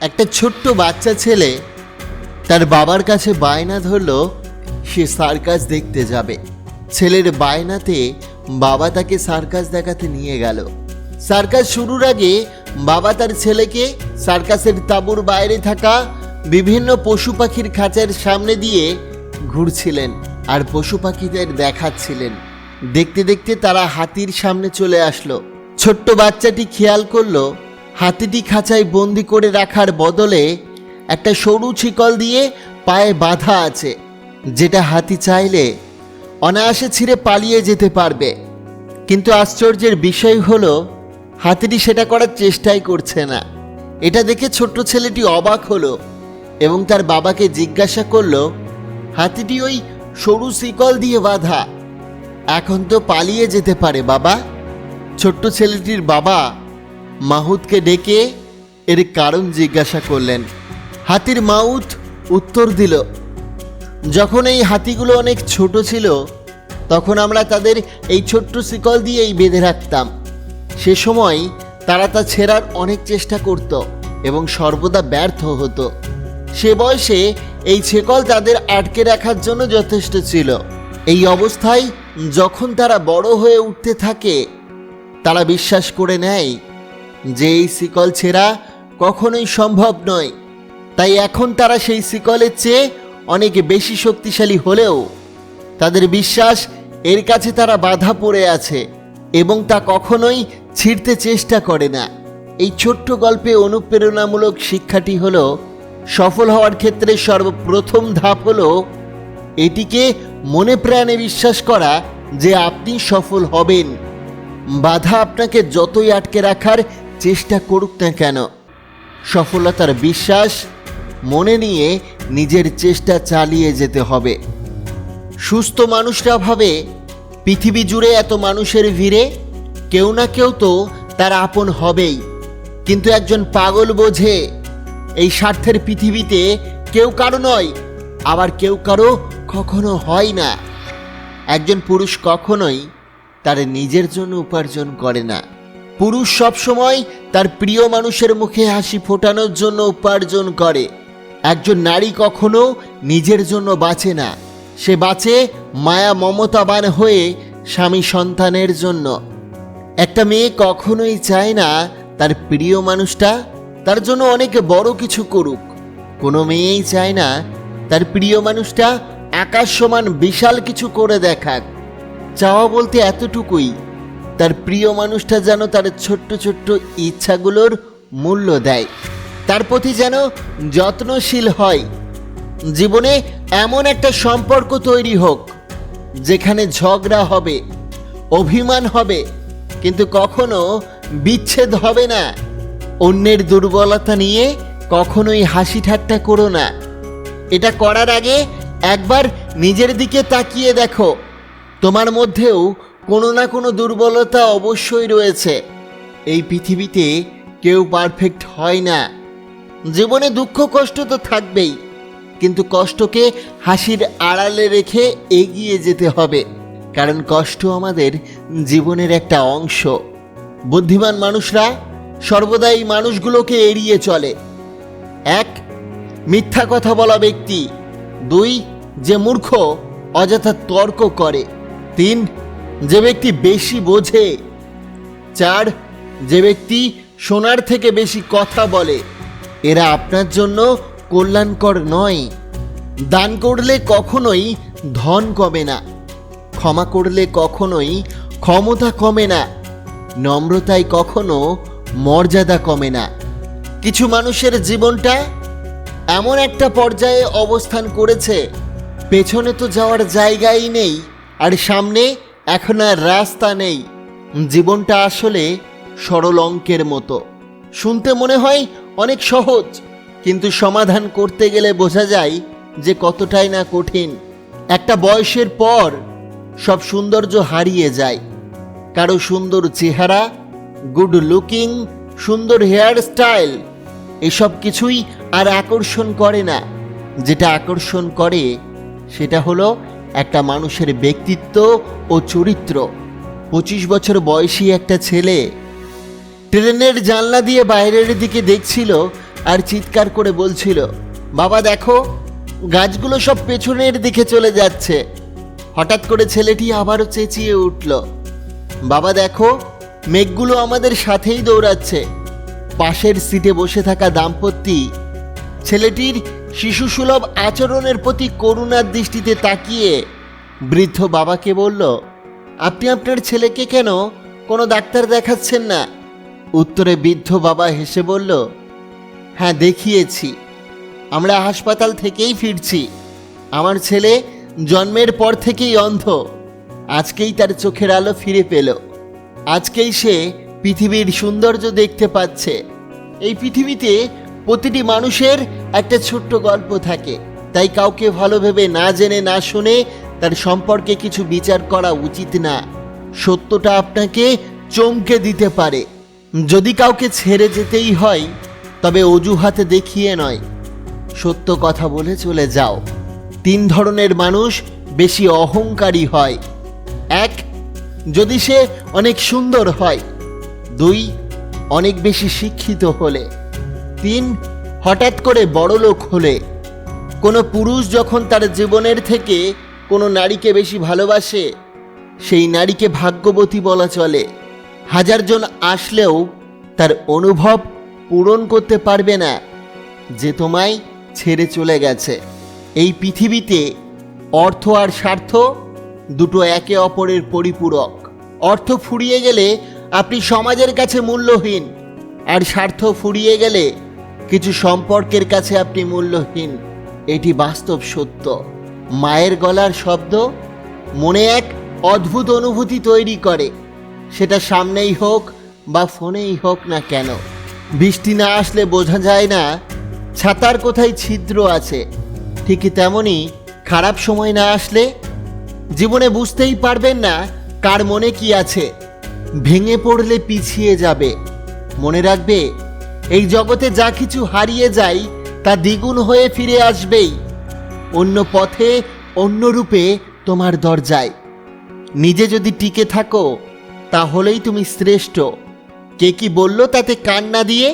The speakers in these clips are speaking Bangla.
একটা ছোট্ট বাচ্চা ছেলে তার বাবার কাছে বায়না ধরলো, সে সার্কাস দেখতে যাবে। ছেলের বায়নাতে বাবা তাকে সার্কাস দেখাতে নিয়ে গেল। সার্কাস শুরুর আগে বাবা তার ছেলেকে সার্কাসের তাঁবুর বাইরে থাকা বিভিন্ন পশু পাখির খাঁচার সামনে দিয়ে ঘুরছিলেন আর পশু পাখিদের দেখাচ্ছিলেন। দেখতে দেখতে তারা হাতির সামনে চলে আসলো। ছোট্ট বাচ্চাটি খেয়াল করল হাতিটি খাঁচায় বন্দি করে রাখার বদলে একটা সরু ছিকল দিয়ে পায়ে বাঁধা আছে, যেটা হাতি চাইলে অনায়াসে ছিঁড়ে পালিয়ে যেতে পারবে। কিন্তু আশ্চর্যের বিষয় হলো, হাতিটি সেটা করার চেষ্টাই করছে না। এটা দেখে ছোট্ট ছেলেটি অবাক হলো এবং তার বাবাকে জিজ্ঞাসা করল, হাতিটি ওই সরু শিকল দিয়ে বাঁধা, এখন তো পালিয়ে যেতে পারে বাবা? ছোট্ট ছেলেটির বাবা মাহুতকে ডেকে এর কারণ জিজ্ঞাসা করলেন। হাতির মাউথ উত্তর দিল, যখন এই হাতিগুলো অনেক ছোট ছিল, তখন আমরা তাদের এই ছোট্ট শিকল দিয়েই বেঁধে রাখতাম। সে সময় তারা তা ছেঁড়ার অনেক চেষ্টা করত এবং সর্বদা ব্যর্থ হতো। সে বয়সে এই ছেকল তাদের আটকে রাখার জন্য যথেষ্ট ছিল। এই অবস্থায় যখন তারা বড় হয়ে উঠতে থাকে, তারা বিশ্বাস করে নেয় যে এই শিকল ছেঁড়া কখনোই সম্ভব নয়। তাই এখন তারা সেই শিকলের চেয়ে অনেক বেশি শক্তিশালী হলেও তাদের বিশ্বাস এর কাছে তারা বাধা পড়ে আছে এবং তা কখনোই ছিঁড়তে চেষ্টা করে না। এই ছোট্ট গল্পে অনুপ্রেরণামূলক শিক্ষাটি হল, সফল হওয়ার ক্ষেত্রে সর্বপ্রথম ধাপ হলো এটিকে মনে প্রাণে বিশ্বাস করা যে আপনি সফল হবেন। বাধা আপনাকে যতই আটকে রাখার চেষ্টা করুক না কেন। সফলতার বিশ্বাস, মনে নিয়ে নিজের চেষ্টা চালিয়ে যেতে হবে। সুস্থ মানুষরা ভাবে, পৃথিবী জুড়ে এত মানুষের ভিড়ে কেউ না কেউ তো তার আপন হবেই। কিন্তু একজন পাগল বোঝে, এই স্বার্থের পৃথিবীতে কেউ কারও নয়, আবার কেউ কারও কখনো হয় না। একজন পুরুষ কখনোই তার নিজের জন্য উপার্জন করে না। পুরুষ সবসময় তার প্রিয় মানুষের মুখে হাসি ফোটানোর জন্য উপার্জন করে। একজন নারী কখনো নিজের জন্য বাঁচে না। সে বাঁচে মায়া মমতাবান হয়ে স্বামী সন্তানের জন্য। একটা মেয়ে কখনোই চায় না তার প্রিয় মানুষটা তার জন্য অনেক বড় কিছু করুক। কোনো মেয়েই চায় না তার প্রিয় মানুষটা আকাশ সমান বিশাল কিছু করে দেখাক। চাওয়া বলতে এতটুকুই। তার প্রিয় মানুষটা যেন তার ছোট্ট ছোট্ট ইচ্ছাগুলোর মূল্য দেয়। তার প্রতি যেন যত্নশীল হয়। জীবনে এমন একটা সম্পর্ক তৈরি হোক, যেখানে ঝগড়া হবে, অভিমান হবে, কিন্তু কখনো বিচ্ছেদ হবে না। অন্যের দুর্বলতা নিয়ে কখনোই হাসি ঠাট্টা করো না। এটা করার আগে একবার নিজের দিকে তাকিয়ে দেখো। তোমার মধ্যেও কোনো না কোনো দুর্বলতা অবশ্যই রয়েছে। এই পৃথিবীতে কেউ পারফেক্ট হয় না। জীবনে দুঃখ, কষ্ট তো থাকবেই, কিন্তু কষ্টকে হাসির আড়ালে রেখে এগিয়ে যেতে হবে, কারণ কষ্ট আমাদের জীবনের একটা অংশ। বুদ্ধিমান মানুষরা সর্বদা এই মানুষগুলোকে এড়িয়ে চলে। এক, মিথ্যা কথা বলা ব্যক্তি। দুই, যে মূর্খ অযথা তর্ক করে। তিন যে ব্যক্তি বেশি বোঝে, চার, যে ব্যক্তি সোনার থেকে বেশি কথা বলে, এরা আপনার জন্য কল্যাণকর নয়। দান করলে কখনোই ধন কমে না, ক্ষমা করলে কখনোই ক্ষমতা কমে না, নম্রতায় কখনো মর্যাদা কমে না। কিছু মানুষের জীবনটা এমন একটা পর্যায়ে অবস্থান করেছে, পেছনে তো যাওয়ার জায়গাই নেই, আর সামনে এখন আর রাস্তা নেই। জীবনটা আসলে সরল অঙ্কের মতো। শুনতে মনে হয় অনেক সহজ, কিন্তু সমাধান করতে গেলে বোঝা যায় যে কতটাই না কঠিন। একটা বয়সের পর সব সৌন্দর্য হারিয়ে যায়। কারও সুন্দর চেহারা গুড লুকিং সুন্দর হেয়ার স্টাইল এসব কিছুই আর আকর্ষণ করে না। যেটা আকর্ষণ করে, সেটা হলো একটা মানুষের ব্যক্তিত্ব ও চরিত্র। পঁচিশ বছর বয়সী একটা ছেলে ট্রেনের জানলা দিয়ে বাইরের দিকে দেখছিল আর চিৎকার করে বলছিল, বাবা, দেখো, গাছগুলো সব পেছনের দিকে চলে যাচ্ছে। হঠাৎ করে ছেলেটি আবারও চেঁচিয়ে উঠল, বাবা, দেখো, মেঘগুলো আমাদের সাথেই দৌড়াচ্ছে। পাশের সিটে বসে থাকা দাম্পত্যি ছেলেটির শিশুসুলভ আচরণের প্রতি করুণার দৃষ্টিতে তাকিয়ে বৃদ্ধ বাবাকে বলল, আপনি আপনার ছেলেকে কেন কোনো ডাক্তার দেখাচ্ছেন না? উত্তরে বৃদ্ধ বাবা হেসে বলল হ্যাঁ দেখিয়েছি। আমরা হাসপাতাল থেকেই ফিরছি। আমার ছেলে জন্মের পর থেকেই অন্ধ। আজকেই তার চোখের আলো ফিরে পেল। আজকেই সে পৃথিবীর সৌন্দর্য দেখতে পাচ্ছে। এই পৃথিবীতে প্রতিটি মানুষের একটা ছোট্ট গল্প থাকে। তাই কাউকে ভালো ভেবে না জেনে, না শুনে তার সম্পর্কে কিছু বিচার করা উচিত না। সত্যটা আপনাকে চমকে দিতে পারে। যদি কাউকে ছেড়ে যেতেই হয়, তবে অজুহাতে দেখিয়ে নয়। সত্য কথা বলে চলে যাও। তিন ধরনের মানুষ বেশি অহংকারী হয়। এক, যদি সে অনেক সুন্দর হয়। দুই, অনেক বেশি শিক্ষিত হলে। তিন হঠাৎ করে বড়লোক হলে। কোনো পুরুষ যখন তার জীবনের থেকে কোনো নারীকে বেশি ভালোবাসে, সেই নারীকে ভাগ্যবতী বলা চলে। হাজারজন আসলেও তার অনুভব পূরণ করতে পারবে না যে তোমায় ছেড়ে চলে গেছে। এই পৃথিবীতে অর্থ আর স্বার্থ দুটো একে অপরের পরিপূরক। অর্থ ফুরিয়ে গেলে আপনি সমাজের কাছে মূল্যহীন, আর স্বার্থ ফুরিয়ে গেলে কিছু সম্পর্কের কাছে আপনি মূল্যহীন। এটি বাস্তব সত্য। মায়ের গলার শব্দ মনে এক অদ্ভুত অনুভূতি তৈরি করে। সেটা সামনেই হোক বা ফোনেই হোক না কেন। বৃষ্টি না আসলে বোঝা যায় না ছাতার কোথায় ছিদ্র আছে। ঠিকই তেমনই খারাপ সময় না আসলে জীবনে বুঝতেই পারবেন না কার মনে কি আছে। ভেঙে পড়লে পিছিয়ে যাবে। মনে রাখবে এই জগতে যা কিছু হারিয়ে যায় তা দ্বিগুণ হয়ে ফিরে আসবেই। অন্য পথে, অন্য রূপে তোমার দরজায়। নিজে যদি টিকে থাকো, তাহলেই তুমি শ্রেষ্ঠ। কে কি বলল তাতে কান না দিয়ে?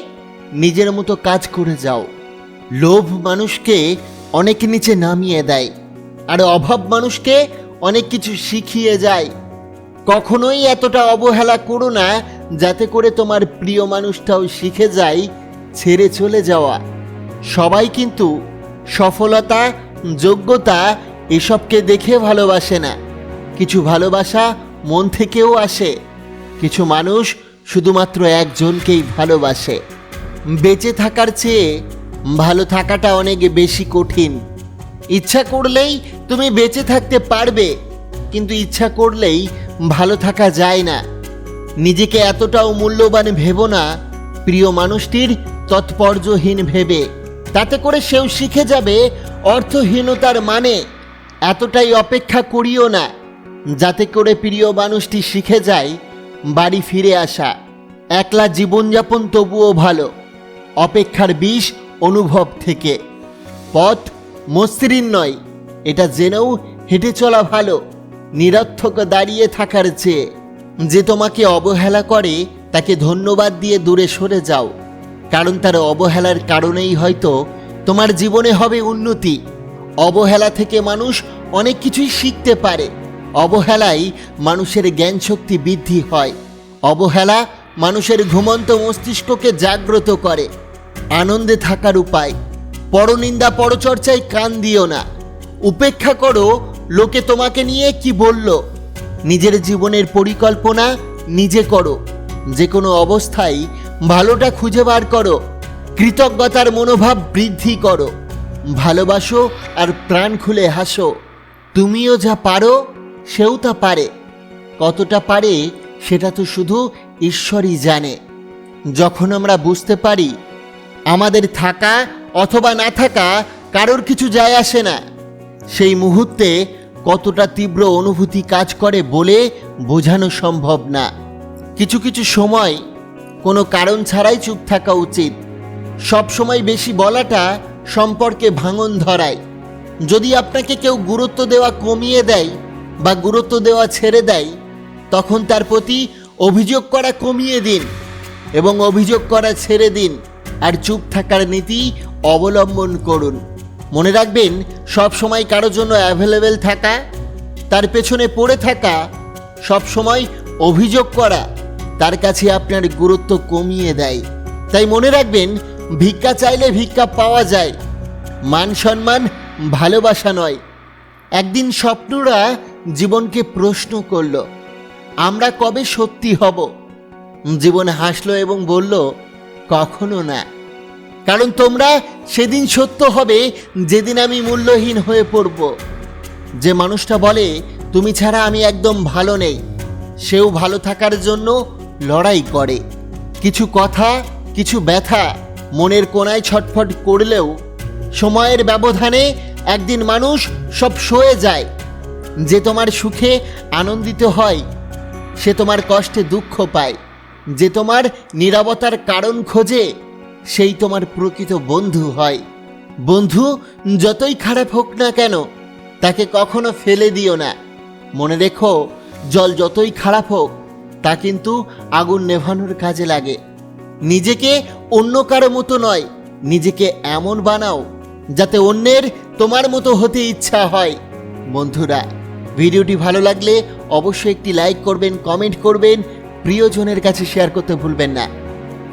নিজের মতো কাজ করে যাও। লোভ মানুষকে অনেক নিচে নামিয়ে দেয়, আর অভাব মানুষকে অনেক কিছু শিখিয়ে যায়। কখনোই এতটা অবহেলা করো না যাতে করে তোমার প্রিয় মানুষটাও শিখে যায়, ছেড়ে চলে যাওয়া। সবাই কিন্তু সফলতা, যোগ্যতা এসবকে দেখে ভালোবাসে না। কিছু ভালোবাসা মন থেকেও আসে, কিছু মানুষ শুধুমাত্র একজনকেই ভালোবাসে। বেঁচে থাকার চেয়ে ভালো থাকাটা অনেক বেশি কঠিন। ইচ্ছা করলেই তুমি বেঁচে থাকতে পারবে, কিন্তু ইচ্ছা করলেই ভালো থাকা যায় না। নিজেকে এতটাও মূল্যবান ভেবো না। প্রিয় মানুষটির তৎপর্যহীন ভেবে। তাতে করে সেও শিখে যাবে অর্থহীনতার মানে। এতটাই অপেক্ষা করিও না। যাতে করে প্রিয় মানুষটি শিখে যায় বাড়ি ফিরে আসা। একলা জীবনযাপন তবুও ভালো। অপেক্ষার বিষ অনুভব থেকে। পথ মসৃণ নয়। এটা জেনেও হেঁটে চলা ভালো। নিরর্থক দাঁড়িয়ে থাকার চেয়ে। যে তোমাকে অবহেলা করে, তাকে ধন্যবাদ দিয়ে দূরে সরে যাও। কারণ তার অবহেলার কারণেই হয়তো তোমার জীবনে হবে উন্নতি। অবহেলা থেকে মানুষ অনেক কিছুই শিখতে পারে। অবহেলায় মানুষের জ্ঞান শক্তি বৃদ্ধি হয়। অবহেলা মানুষের ঘুমন্ত মস্তিষ্ককে জাগ্রত করে। আনন্দে থাকার উপায়। পরনিন্দা পরচর্চায় কান দিও না। উপেক্ষা করো, লোকে তোমাকে নিয়ে কি বলল? নিজের জীবনের পরিকল্পনা নিজে করো। যে কোনো অবস্থায় ভালোটা খুঁজে বার করো। কৃতজ্ঞতার মনোভাব বৃদ্ধি করো। ভালোবাসো আর প্রাণ খুলে হাসো। তুমিও যা পারো, সেও তা পারে। কতটা পারে, সেটা তো শুধু ঈশ্বরই জানে। যখন আমরা বুঝতে পারি, আমাদের থাকা অথবা না থাকা কারোর কিছু যায় আসে না। সেই মুহূর্তে কতটা তীব্র অনুভূতি কাজ করে বলে বোঝানো সম্ভব না। কিছু কিছু সময় কোনো কারণ ছাড়াই চুপ থাকা উচিত। সব সময় বেশি বলাটা সম্পর্কে ভাঙন ধরায়। যদি আপনাকে কেউ গুরুত্ব দেওয়া কমিয়ে দেয় বা গুরুত্ব দেওয়া ছেড়ে দেয়, তখন তার প্রতি অভিযোগ করা কমিয়ে দিন এবং অভিযোগ করা ছেড়ে দিন আর চুপ থাকার নীতি অবলম্বন করুন। মনে রাখবেন, সব সময় কারোর জন্য অ্যাভেলেবেল থাকা, তার পেছনে পড়ে থাকা, সব সময় অভিযোগ করা, তার কাছে আপনার গুরুত্ব কমিয়ে দেয়। তাই মনে রাখবেন, ভিক্ষা চাইলে ভিক্ষা পাওয়া যায়। মান সম্মান ভালোবাসা নয়। একদিন স্বপ্নরা জীবনকে প্রশ্ন করল, আমরা কবে সত্যি হব? জীবন হাসলো এবং বলল, কখনো না। কারণ তোমরা সেদিন সত্য হবে, যেদিন আমি মূল্যহীন হয়ে পড়ব। যে মানুষটা বলে, তুমি ছাড়া আমি একদম ভালো নেই। সেও ভালো থাকার জন্য লড়াই করে। কিছু কথা, কিছু ব্যথা মনের কোনায় ছটফট করলেও সময়ের ব্যবধানে একদিন মানুষ সব সয়ে যায়। যে তোমার সুখে আনন্দিত হয়, সে তোমার কষ্টে দুঃখ পায়। যে তোমার নিরবতার কারণ খোঁজে সেই তোমার প্রকৃত বন্ধু হয়। বন্ধু, যতই খারাপ হোক না কেন, তাকে কখনো ফেলে দিও না। মনে রেখো, জল যতই খারাপ হোক, তা কিন্তু আগুন নেভানোর কাজে লাগে। নিজেকে অন্য কারও মতো নয়, নিজেকে এমন বানাও, যাতে অন্যের তোমার মতো হতে ইচ্ছা হয়। বন্ধুরা, ভিডিওটি ভালো লাগলে অবশ্যই একটি লাইক করবেন, কমেন্ট করবেন, প্রিয়জনের কাছে শেয়ার করতে ভুলবেন না।